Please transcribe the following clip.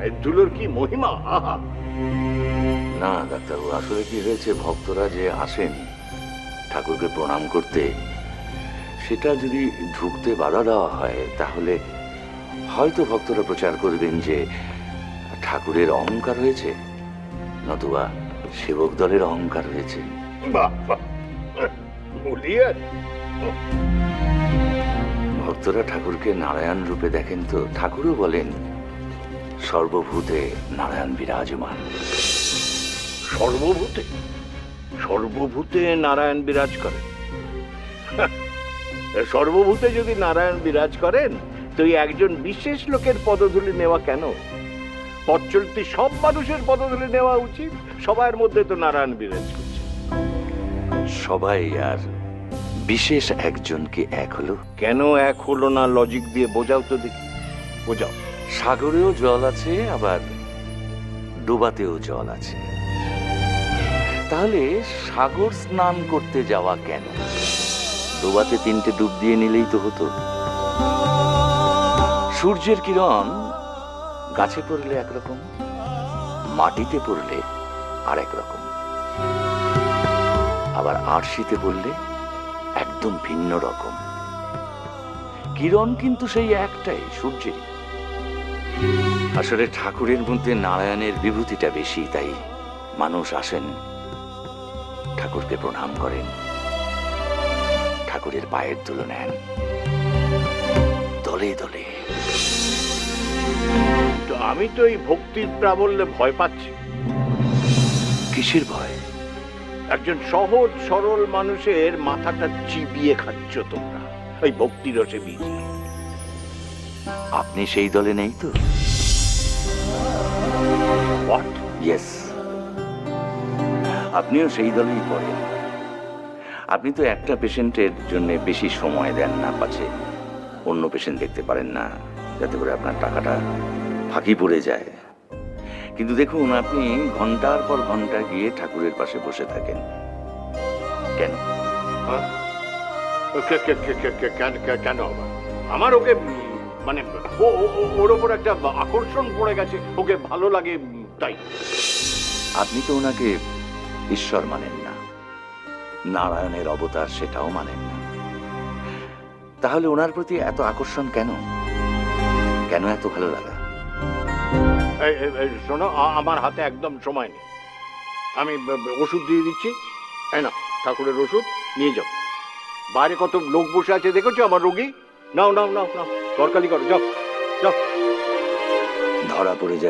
পায়ের ধুলোর কি মহিমা? আহা না ডাক্তারবাবু আসলে কি হয়েছে? ভক্তরা যে আসেন ঠাকুরকে প্রণাম করতে সেটা যদি ঢুকতে বাধা দেওয়া হয় তাহলে হয়তো ভক্তরা প্রচার করবেন যে ঠাকুরের অহংকার হয়েছে নতুবা সেবক দলের অহংকার হয়েছে। ভক্তরা ঠাকুরকে নারায়ণ রূপে দেখেন তো। ঠাকুরও বলেন সর্বভূতে নারায়ণ বিরাজমান। সর্বভূতে? সর্বভূতে নারায়ণ বিরাজ করেন? সর্বভূতে যদি নারায়ণ বিরাজ করেন তো একজন বিশেষ লোকের পদধূলি নেওয়া কেন? পথ চলতি সব মানুষের পদধূলি নেওয়া উচিত সবার মধ্যে তো নারায়ণ বিরাজ করছে। সবাই আর বিশেষ একজনকে এক হলো? কেন এক হলো না? লজিক দিয়ে বোঝাও তো দেখি। বোঝাও। সাগরেও জল আছে, আবার ডোবাতেও জল আছে। তাহলে সাগর স্নান করতে যাওয়া কেন? ডোবাতে তিনটে ডুব দিয়ে নিলেই তো হতো। সূর্যের কিরণ গাছে পড়লে একরকম, মাটিতে পড়লে আর একরকম আবার আরশিতে পড়লে একদম ভিন্ন রকম। কিরণ কিন্তু সেই একটাই, সূর্যেরই। আসলে ঠাকুরের মধ্যে নারায়ণের বিভূতিটা বেশি তাই মানুষ আসেন ঠাকুরকে প্রণাম করেন ঠাকুরের পায়ের ধুলো নেন। দলে দলে। তো আমি তো এই ভক্তির প্রাবল্যে ভয় পাচ্ছি। কিসের ভয়? একজন সহজ সরল মানুষের মাথাটা চিবিয়ে খাচ্ছ তোমরা। ওই ভক্তি রসে বীজ আপনি সেই দলে নেই তো? হোয়াট ইয়েস আপনিও সেই দলেই পড়েন। আপনি তো একটা পেশেন্টের জন্য বেশি সময় দেন না পাছে অন্য পেশেন্ট দেখতে পারেন না যাতে করে আপনার টাকাটা ফাঁকি পড়ে যায়। কিন্তু দেখুন আপনি ঘণ্টার পর ঘণ্টা গিয়ে ঠাকুরের পাশে বসে থাকেন। কেন? কে- কেন আমার ওকে মানে ওর ওপর একটা আকর্ষণ পড়ে গেছে। ওকে ভালো লাগে তাই। আপনি তো ওনাকে ঈশ্বর মানেন না। নারায়ণের অবতার সেটাও মানেন না। তাহলে ওনার প্রতি এত আকর্ষণ কেন? কেন এত ভালো লাগা? শোনো আমার হাতে একদম সময় নেই। আমি ওষুধ দিয়ে দিচ্ছি। এই না ঠাকুরের ওষুধ নিয়ে যাও। বাইরে কত লোক বসে আছে দেখেছ আমার রোগী? নাও নাও নাও নাও তরকারি করো যাও যাও। ধরা পড়ে যাবে।